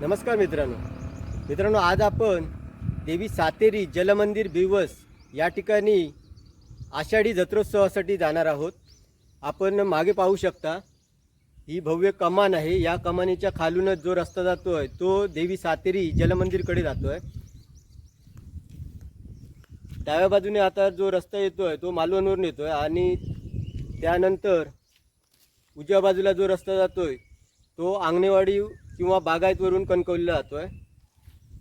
नमस्कार मित्रांनो. मित्रांनो आज आपण देवी सातेरी जलमंदिर बिवस या ठिकाणी आषाढी जत्रोत्सवासाठी जाणार आहोत. आपण मागे पाहू शकता ही भव्य कमान आहे. या कमानीच्या खालूनच जो रस्ता जातो आहे तो देवी सातेरी जलमंदिरकडे जातो आहे डाव्या बाजूने आता जो रस्ता येतो आहे तो मालवणवरून येतो आहे आणि त्यानंतर उजव्या बाजूला जो रस्ता जातो आहे तो आंगणेवाडी किंवा बागायतवरून कणकवलीला जातोय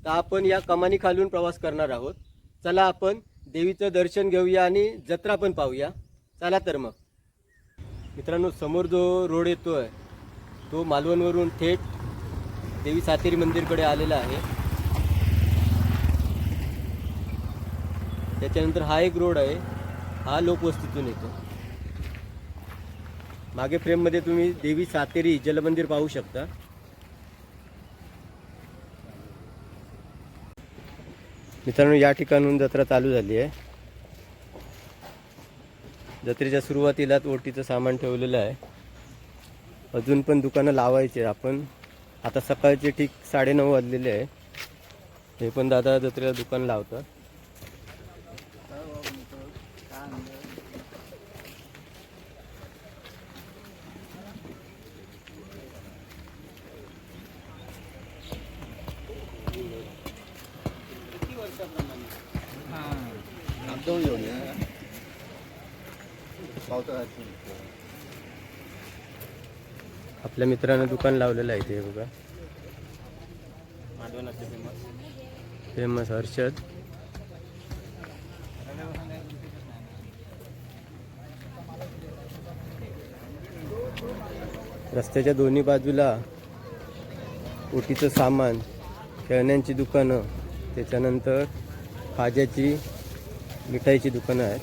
तर आपण या कमानी खालून प्रवास करणार आहोत. चला आपण देवीचं दर्शन घेऊया आणि जत्रा पण पाहूया. चला तर मग. मित्रांनो समोर जो रोड येतो आहे तो मालवणवरून थेट देवी सातेरी मंदिरकडे आलेला आहे. त्याच्यानंतर हा एक रोड आहे हा लोकवस्तीतून येतो. मागे फ्रेममध्ये तुम्ही देवी सातेरी जलमंदिर पाहू शकता. मित्रांनो या ठिकाणून जत्रा चालू झाली आहे. जत्रेच्या सुरुवातीलाच ओटीचं सामान ठेवलेलं आहे. अजून पण दुकानं लावायचे आपण. आता सकाळचे ठीक साडेनऊ वाजलेले आहे. हे पण दादा जत्रेला दुकान लावतात. आपल्या मित्रानं दुकान लावलेलं आहे ते बघा. फेमस हर्षद. रस्त्याच्या दोन्ही बाजूला ओटीचं सामान खेळण्यांची दुकानं. त्याच्यानंतर खाज्याची मिठाईची दुकानं आहेत.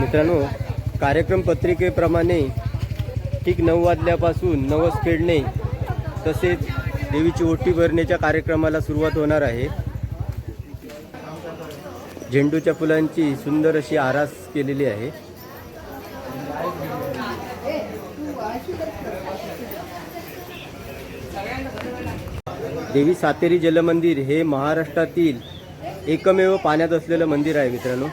मित्रांनो कार्यक्रम पत्रिकेप्रमाणे ठीक नऊ वाजल्यापासून नवस खेळणे तसेच देवीची ओटी भरण्याच्या कार्यक्रमाला सुरुवात होणार आहे. झेंडूच्या फुलांची सुंदर अशी आरास केलेली आहे. देवी सातेरी जलमंदिर हे महाराष्ट्रातील एकमेव पाण्यात असलेलं मंदिर आहे मित्रांनो.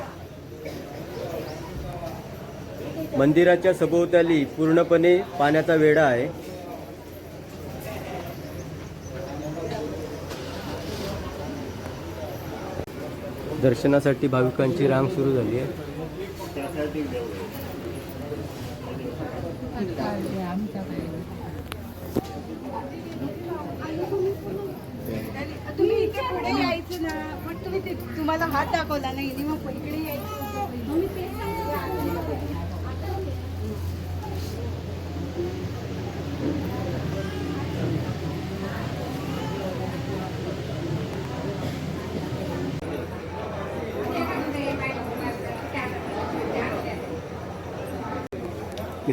मंदिराच्या सभोवताली पूर्णपणे पाण्याचा वेढा आहे. दर्शनासाठी भाविकांची रांग सुरू झाली आहे. तुम्ही इथे पुढे यायचं ना पण तुम्ही ते तुम्हाला हात दाखवला नाही मग पलीकडे यायचं.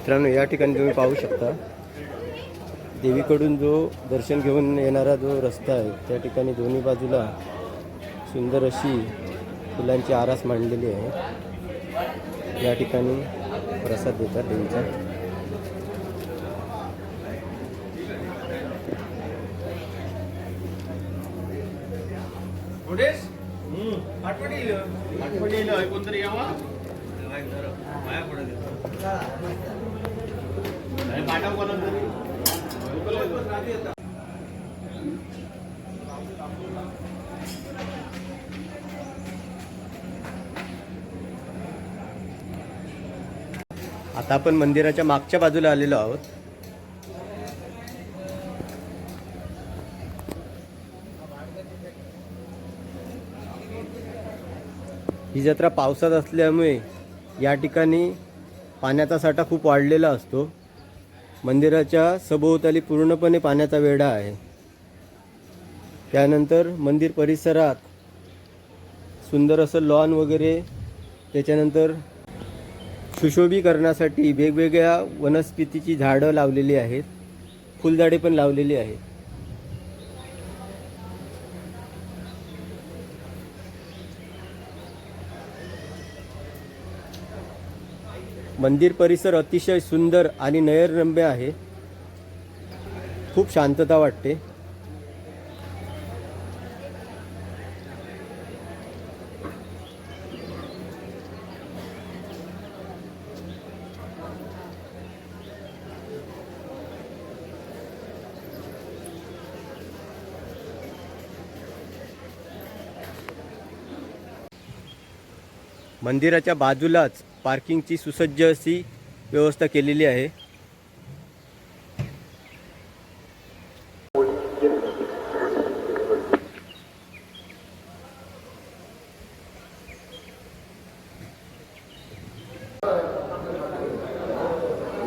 मित्रांनो या ठिकाणी तुम्ही पाहू शकता देवीकडून जो दर्शन घेऊन येणारा जो रस्ता आहे त्या ठिकाणी दोन्ही बाजूला सुंदर अशी फुलांची आरास मांडलेली आहे. या ठिकाणी प्रसाद देतात देवीचा. आता आपण मंदिराच्या मागच्या बाजूला आलेलो आहोत. ही जत्रा पावसात असल्यामुळे या ठिकाणी पाण्याचा साठा खूप वाढलेला असतो. मंदिराच्या सभोवताली पूर्णपणे पाण्याचा वेढा आहे. त्यानंतर मंदिर परिसरात सुंदर असं लॉन वगैरे त्याच्यानंतर सुशोभीकरणासाठी वेगवेगळ्या वनस्पतीची झाडं लावलेली आहेत. फुलझाडे पण लावलेली आहेत. मंदिर परिसर अतिशय सुंदर आणि नयरम्य आहे. खूप शांतता वाटते. मंदिराच्या बाजूलाच पार्किंगची सुसज्ज अशी व्यवस्था केलेली आहे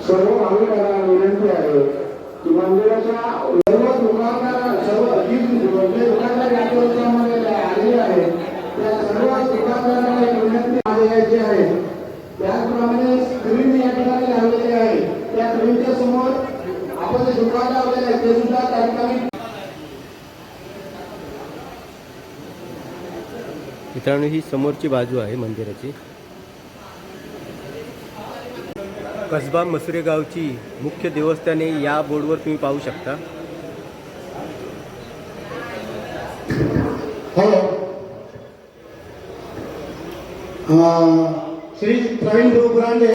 सर्व भाविकांना विनंती आहे की मंदिराच्या सर्व दुकानदार सर्व जी जे दुकानदार या व्यवसायामध्ये आलेले आहेत त्या सर्व दुकानदारांना एक विनंती माझी यायची आहे त्याचप्रमाणे स्क्रीन या ठिकाणी लावलेली आहे त्या स्क्रीनच्या समोर आपण जे दुकान लावलेले आहे ते सुद्धा त्या ठिकाणी मित्रांनो ही समोरची बाजू आहे मंदिराची. कसबा मसुरे गावची मुख्य देवस्थाने या बोर्डवर तुम्ही पाहू शकता. श्री प्रवीण गुरुकुरांडे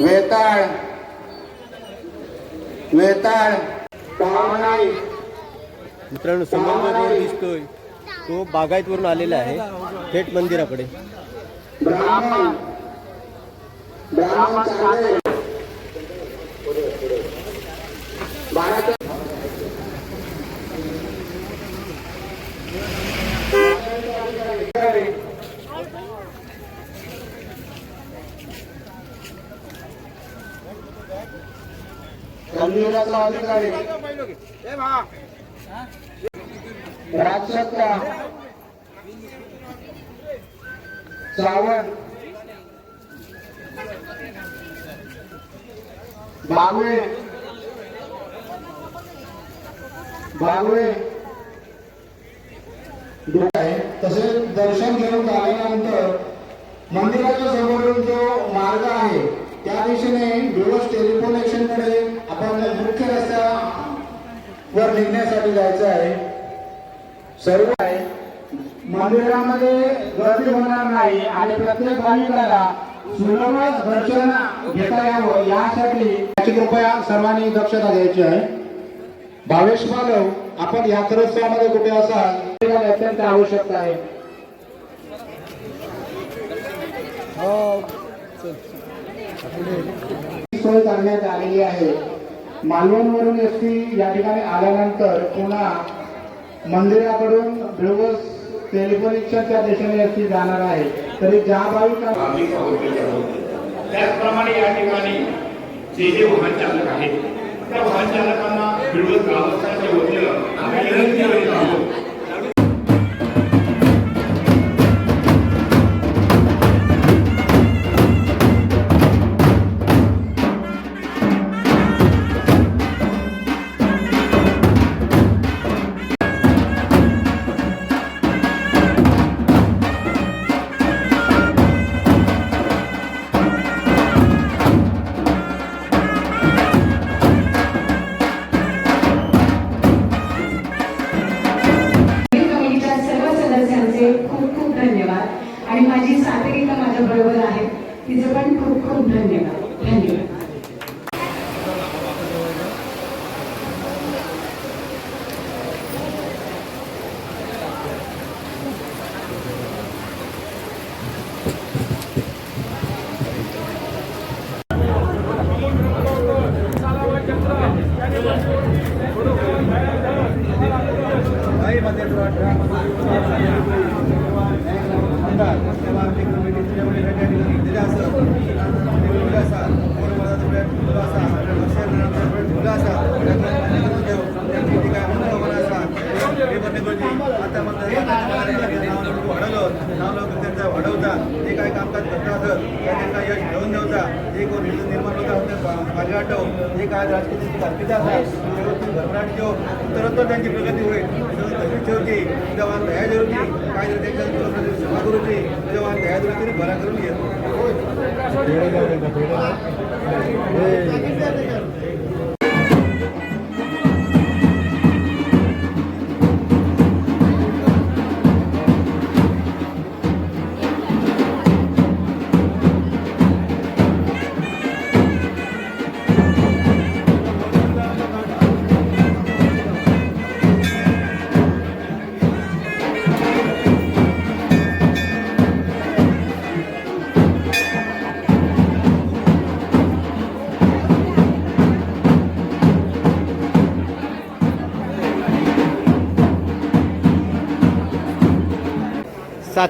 वेताळ. वेताळ. मित्रांनो समोर जो रोड दिसतोय तो बागायतवरून आलेला आहे थेट मंदिराकडे. मंदिराचा अधिकारी. राजसत्ता. सावंत. बागवे बागवे आहे तसेच दर्शन घेऊन झाल्यानंतर मंदिराच्या समोरून जो मार्ग आहे त्या दिशेने दिवस टेलिफोनकडे आपण मुख्य रस्त्यावर निघण्यासाठी जायचं आहे. सर्व आहे. मंदिरामध्ये गर्दी होणार नाही आणि प्रत्येक भाविकाला सुलभ दर्शन घेता यावं यासाठी याची कृपया सर्वांनी दक्षता घ्यायची आहे. भावेश मालव आपण यात्रोत्सवामध्ये कुठे असाल? हे अत्यंत आवश्यकता आहे. सोय करण्यात आलेली आहे. मालवणवरून एस टी या ठिकाणी आल्यानंतर पुन्हा मंदिराकडून दिवस टेलिफोनिक्सच्या त्या दिशेने एस टी जाणार आहे. तरी ज्या भाविका भाविक त्याचप्रमाणे या ठिकाणी जे जे वाहन चालक आहेत त्या वाहन चालकांना मिळवत ग्रामस्थांच्या वतीनं आम्ही विनंती करीत आहोत वाढवता जे काय कामकाज करता असत त्या त्यांना यश घेऊन देवता जे कोण हिंदू निर्माण होता मागे वाटव जे काय राजकीय कारकिर्द आसा व्यवस्थित भरभराट तर त्यांची प्रगती होईल त्याच्यावर तसलीच ठेवची जेव्हा दया काय त्यांच्या विरोधात सेवा करूची जेव्हा दया भरा करून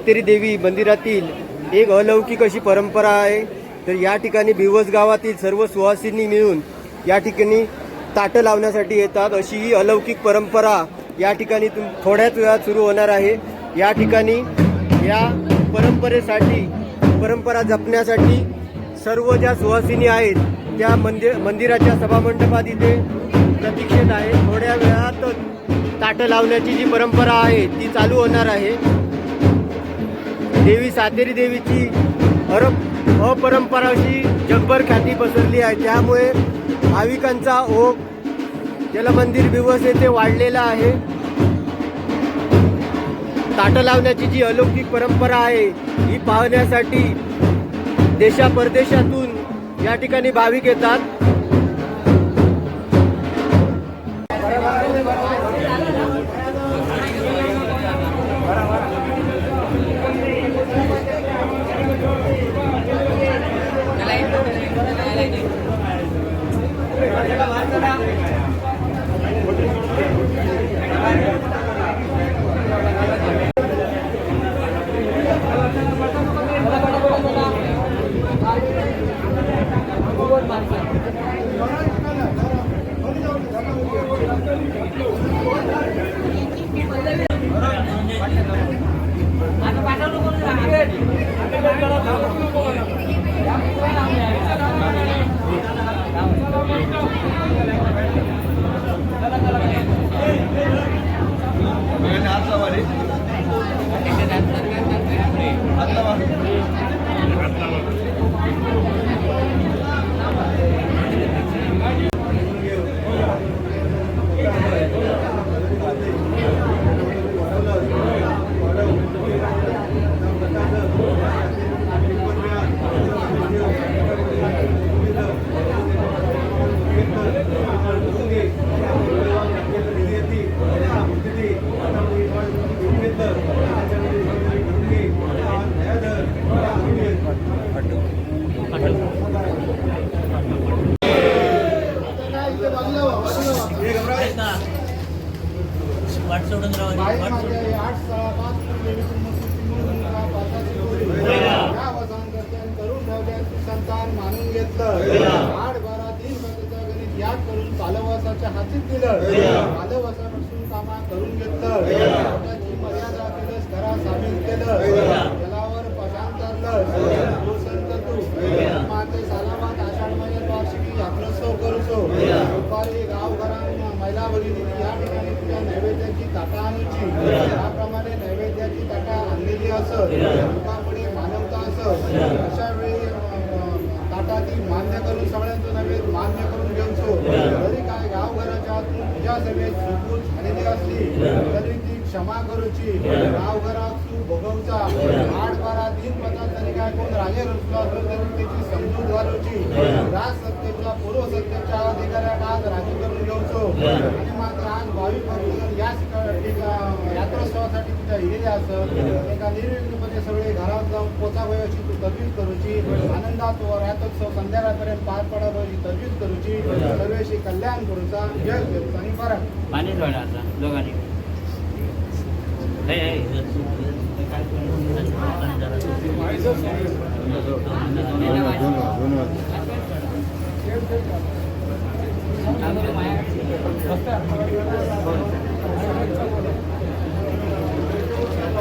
सातेरी देवी मंदिरातील एक अलौकिक अशी परंपरा आहे. तर या ठिकाणी बिवस गावातील सर्व सुवासिनी मिळून या ठिकाणी ताटं लावण्यासाठी येतात. अशी ही अलौकिक परंपरा या ठिकाणी तुम थोड्याच वेळात सुरू होणार आहे. या ठिकाणी या परंपरेसाठी परंपरा जपण्यासाठी सर्व ज्या सुवासिनी आहेत त्या मंदिर मंदिराच्या सभामंडपात इथे प्रतीक्षेत आहे थोड्या वेळातच ताटं लावण्याची जी परंपरा आहे ती चालू होणार आहे. देवी सातेरी देवीची अरब अपरंपरा अशी जगभर ख्याती पसरली आहे. त्यामुळे भाविकांचा ओघ जलमंदिर दिवस येथे वाढलेला आहे. ताटं लावण्याची जी अलौकिक परंपरा आहे ही पाहण्यासाठी देशा परदेशातून या ठिकाणी भाविक येतात. करून घेतलं पोटाची मर्यादा केलंस घरा सामील केलं जलावर पशांतरलं तो संत तू माते सालाबाद आषाढ महिन्यात वार्षिकी यात्रोत्सव करूचो दुपारी गावघरांना महिला भगिनी या ठिकाणी तुझ्या नैवेद्याची ताटा आणूची त्याप्रमाणे नैवेद्याची ताटा आणलेली असत दुपारपुढे मानवता असत अशा वेळी अं, ताटातील मान्य करून सगळ्यांचं नैवेद्य मान्य करून घेऊचो जरी काय गावघराच्या आतून तुझ्या सभेत चुकून झालेली असली तरी ती क्षमा करूची गावघरात तू भोगवचा आठ बारा तीन पदात तरी काय कोण राजे रचलो असलो तरी त्याची समजूत घालूची राज सत्तेच्या पूर्व सत्तेच्या अधिकाऱ्याला आज राजी करून घेऊचो आणि मात्र आज भाविक भक्त याच इलेले असत एका निर्विघ्नपणे सगळे घरात जाऊन पोचावय अशी तू तजवीज करूची आनंदात व रात्रोत्सव संध्याकाळपर्यंत पार पडावं अशी तजवीज करूची सर्वेशी कल्याण करूचा जय देवचा आणि परत पाणी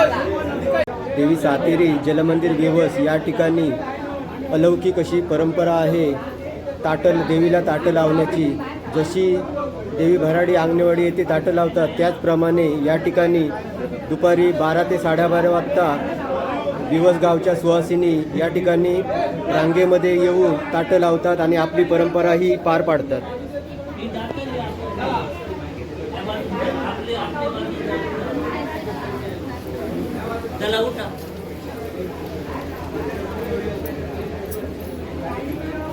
देवी सातेरी जलमंदिर बेवस या ठिकाणी अलौकिक अशी परंपरा आहे. ताटल देवीला ताटं लावण्याची. जशी देवी भराडी अंगणवाडी येथे ताटं लावतात त्याचप्रमाणे या ठिकाणी दुपारी बारा ते साडेबारा वाजता दिवस गावच्या सुवासिनी या ठिकाणी रांगेमध्ये येऊन ताटं लावतात आणि आपली परंपरा ही पार पाडतात. चला उठा.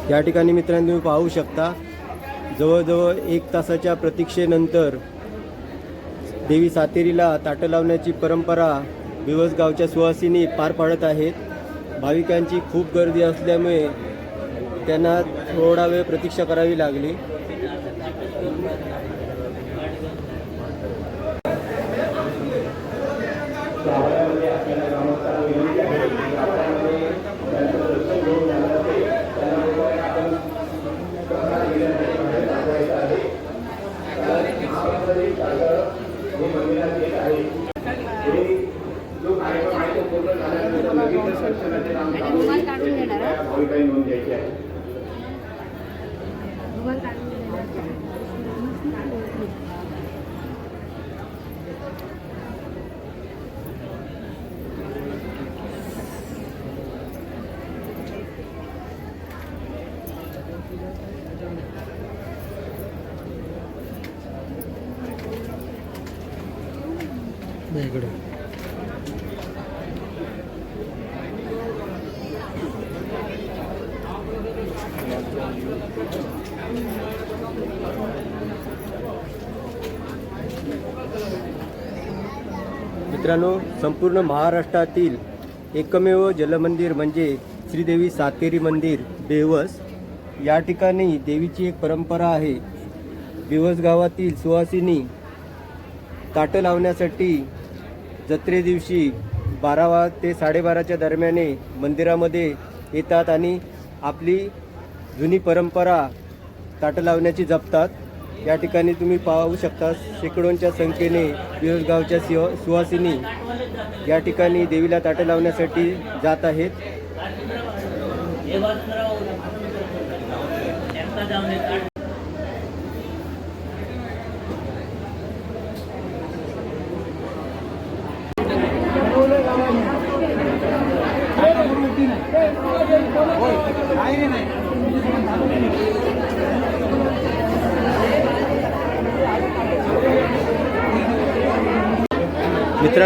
या ठिकाणी मित्रांनो तुम्ही पाहू शकता जवळजवळ एक तासाच्या प्रतीक्षेनंतर देवी सातेरीला ताटं लावण्याची परंपरा दिवसगावच्या सुवासिनी पार पाडत आहेत. भाविकांची खूप गर्दी असल्यामुळे त्यांना थोडा वेळ प्रतीक्षा करावी लागली. भाविकांनी नोंद घ्यायची आहे. मित्रांनो संपूर्ण महाराष्ट्रातील एकमेव जलमंदिर म्हणजे श्रीदेवी सातेरी मंदिर बेवस या ठिकाणी देवीची एक परंपरा आहे. बेवस गावातील सुवासिनी ताटं लावण्यासाठी जत्रे दिवशी बारावा ते साडेबाराच्या दरम्याने मंदिरामध्ये येतात आणि आपली जुनी परंपरा ताटं लावण्याची जपतात. या ठिकाणी तुम्ही पाहू शकता शेकडोंच्या संख्येने गावच्या सिंह सुवासिनी या ठिकाणी देवीला ताटं लावण्यासाठी जात आहेत.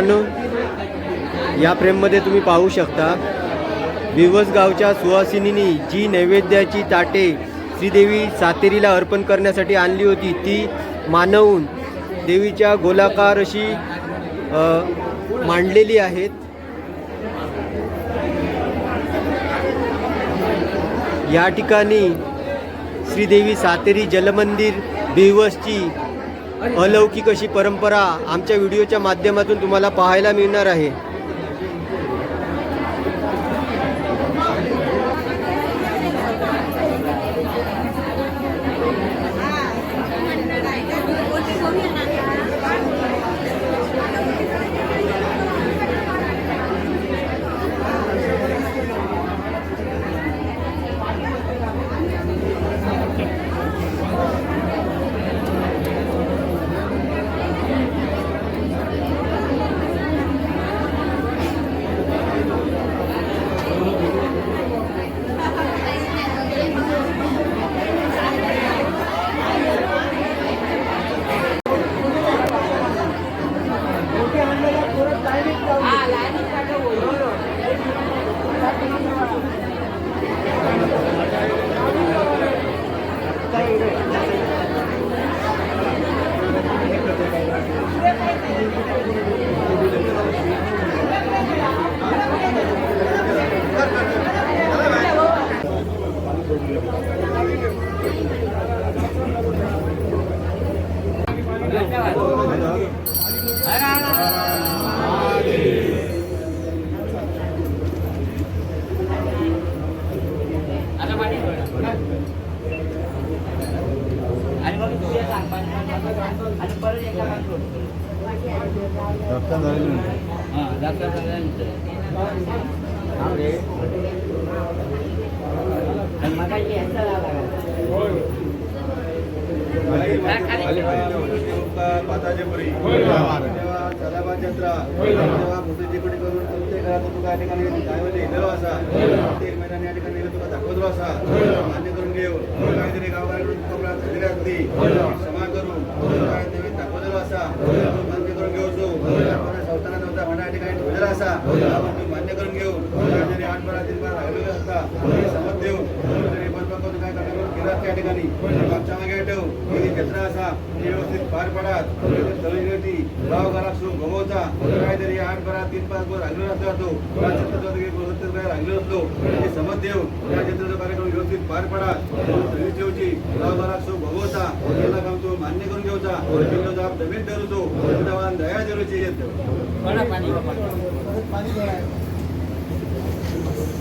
मित्रांनो या फ्रेममध्ये तुम्ही पाहू शकता दिवस गावच्या सुवासिनींनी जी नैवेद्याची ताटे श्रीदेवी सातेरीला अर्पण करण्यासाठी आणली होती ती मानवून देवीच्या गोलाकार अशी मांडलेली आहेत. या ठिकाणी श्रीदेवी सातेरी जलमंदिर बिवसची अलौकिक अशी परंपरा आमच्या व्हिडिओच्या माध्यमातून तुम्हाला पाहायला मिळणार आहे. Bye. असा मान्य करून घेऊ. राजाने आठ बारा तीन बारा राहिलेले असता समज देऊ. काय करून त्या ठिकाणी. मागच्या मागे ठेव. ही जत्रा असा व्यवस्थित पार पडात. तळी गाव घरात सुरू गमवता काहीतरी आठ बारा तीन पाच वर तो. काय राहिलेलो असतो समज देऊ. जत्रेचा कार्यक्रम व्यवस्थित पार पडा ठेवची. गाव घरात सुरू गमवता याला काम तो मान्य करून घेऊचा. जाब जमीन दया जरूची マリドライブ。